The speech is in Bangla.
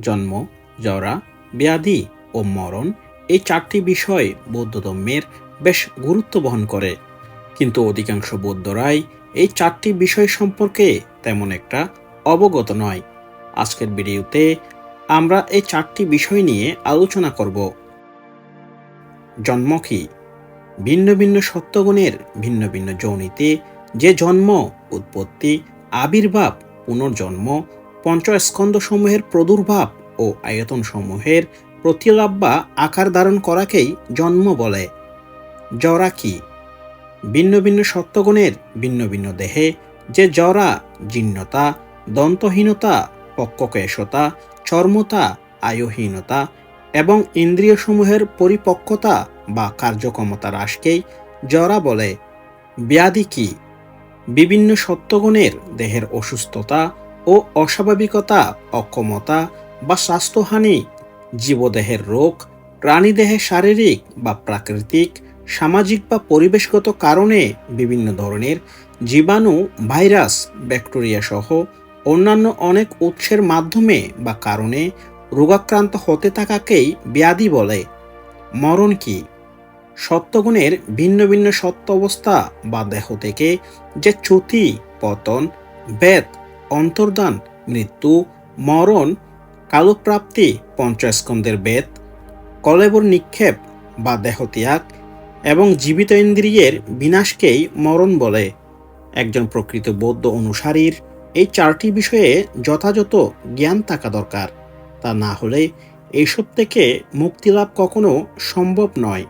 জন্ম, জরা, ব্যাধি ও মরণ এই চারটি বিষয় বৌদ্ধ ধর্মের বেশ গুরুত্ব বহন করে। কিন্তু অধিকাংশ বৌদ্ধরাই এই চারটি বিষয় সম্পর্কে তেমন একটা অবগত নয়। আজকের ভিডিওতে আমরা এই চারটি বিষয় নিয়ে আলোচনা করব। জন্ম কি? ভিন্ন ভিন্ন সত্যগুণের ভিন্ন ভিন্ন যৌনিতে যে জন্ম, উৎপত্তি, আবির্ভাব, পুনর্জন্ম পঞ্চস্কন্ধসমূহের প্রদুর্ভাব ও আয়তন সমূহের প্রতিলাভ বা আকার ধারণ করাকেই জন্ম বলে। জরা কি? ভিন্ন ভিন্ন সত্যগুণের ভিন্ন ভিন্ন দেহে যে জরা জীর্ণতা, দন্তহীনতা, পক্ককেশতা, চর্মতা, আয়ুহীনতা এবং ইন্দ্রিয়সমূহের পরিপক্কতা বা কার্যক্ষমতা হ্রাসকেই জরা বলে। ব্যাধি কি? বিভিন্ন সত্যগুণের দেহের অসুস্থতা ও অস্বাভাবিকতা, অক্ষমতা বা স্বাস্থ্যহানি, জীবদেহের রোগ, প্রাণীদেহে শারীরিক বা প্রাকৃতিক, সামাজিক বা পরিবেশগত কারণে বিভিন্ন ধরনের জীবাণু, ভাইরাস, ব্যাকটেরিয়া সহ অন্যান্য অনেক উৎসের মাধ্যমে বা কারণে রোগাক্রান্ত হতে থাকাকেই ব্যাধি বলে। মরণ কি? সত্যগুণের ভিন্ন ভিন্ন সত্য অবস্থা বা দেহ থেকে যে চ্যুতি, পতন, বেদ অন্তর্দান, মৃত্যু, মরণ, কালোপ্রাপ্তি পঞ্চস্কন্ধের বেদ, কলেবর নিক্ষেপ বা দেহত্যাগ এবং জীবিত ইন্দ্রিয়ের বিনাশকেই মরণ বলে। একজন প্রকৃত বৌদ্ধ অনুসারীর এই চারটি বিষয়ে যথাযথ জ্ঞান থাকা দরকার। তা না হলে এইসব থেকে মুক্তিলাভ কখনো সম্ভব নয়।